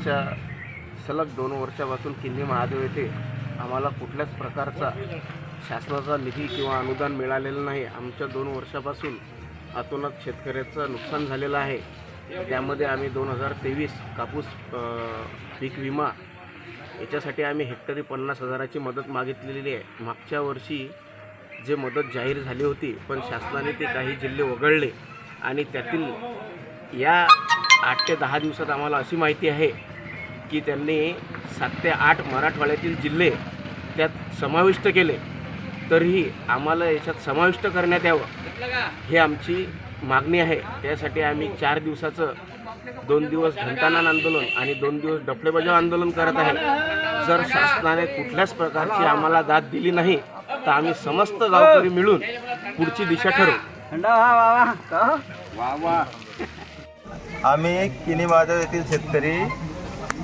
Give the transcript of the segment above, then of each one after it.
मागच्या सलग दोन वर्षापासून किल्ली महादेव येथे आम्हाला कुठल्याच प्रकारचा शासनाचा निधी किंवा अनुदान मिळालेलं नाही. आमच्या दोन वर्षापासून अतोनात शेतकऱ्याचं नुकसान झालेलं आहे. त्यामध्ये आम्ही दोन हजार तेवीस कापूस पीक विमा याच्यासाठी आम्ही हेक्टरी पन्नास हजाराची मदत मागितलेली आहे. मागच्या वर्षी जे मदत जाहीर झाली होती पण शासनाने ते काही जिल्हे वगळले. आणि त्यातील या आठ ते दहा दिवसात आम्हाला अशी माहिती आहे की त्यांनी सात ते आठ मराठवाड्यातील जिल्हे त्यात समाविष्ट केले. तरीही आम्हाला याच्यात समाविष्ट करण्यात यावं. हे आमची मागणी आहे. त्यासाठी आम्ही चार दिवसाचं दोन दिवस घंटानान आंदोलन आणि दोन दिवस डफळे बजाव आंदोलन करत आहे. जर शासनाने कुठल्याच प्रकारची आम्हाला दाद दिली नाही तर आम्ही समस्त गावकरी मिळून पुढची दिशा ठरवू. आम्ही किनी महादेव येथील शेतकरी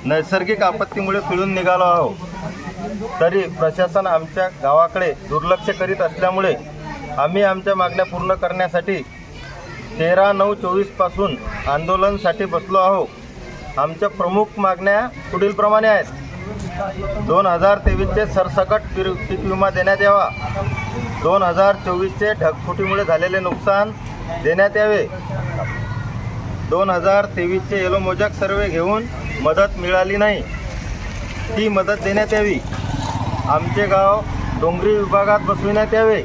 नैसर्गिक आपत्तीमुळे पिळून निघालो आहोत. तरी प्रशासन आमच्या गावाकडे दुर्लक्ष करीत असल्यामुळे आम्ही आमच्या मागण्या पूर्ण करण्यासाठी तेरा नऊ चोवीसपासून आंदोलनासाठी बसलो आहोत. आमच्या प्रमुख मागण्या पुढीलप्रमाणे आहेत. दोन हजार तेवीसचे सरसकट पीर पीक विमा देण्यात यावा. दोन हजार चोवीसचे ढगफुटीमुळे झालेले नुकसान देण्यात यावे. दोन हजार तेवीसचे येलो मोजक सर्वे घेऊन मदत मिळाली नाही. ती मदत देण्यात यावी. आमचे गाव डोंगरी विभागात बसविण्यात यावे.